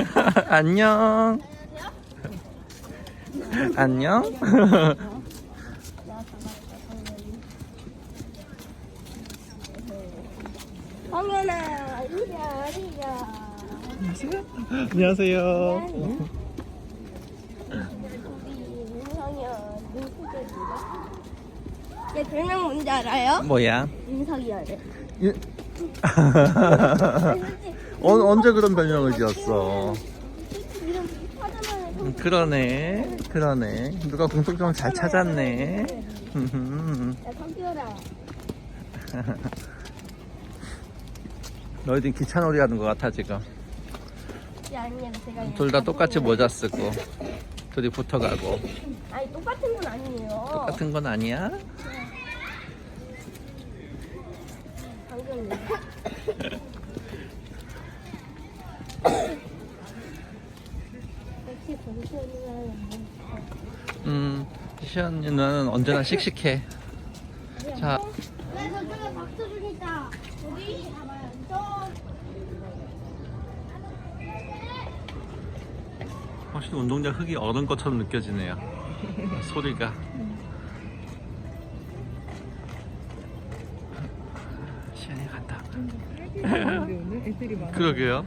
안녕. 안녕. 어머나, 이야, 이야. 안녕하세요. 우리 윤석열 누구겠지가? 얘 별명 뭔지 알아요? 뭐야? 윤석열. 예. 어, 언제 그런 별명을 지었어? 그러네, 그러네. 누가 공통점 잘 찾았네. 야, 성규라. 너희들 기차놀이 하는 것 같아 지금. 야, 아니야, 제가. 둘 다 똑같이 모자 쓰고 둘이 붙어가고 아니, 똑같은 건 아니에요. 똑같은 건 아니야? 방금. 역시 정신이라는 음, 시연 누나는 언제나 씩씩해. 자. 확실히 운동장 흙이 얼은 것처럼 느껴지네요. 소리가. 시연이 간다. 많아. 그러게요.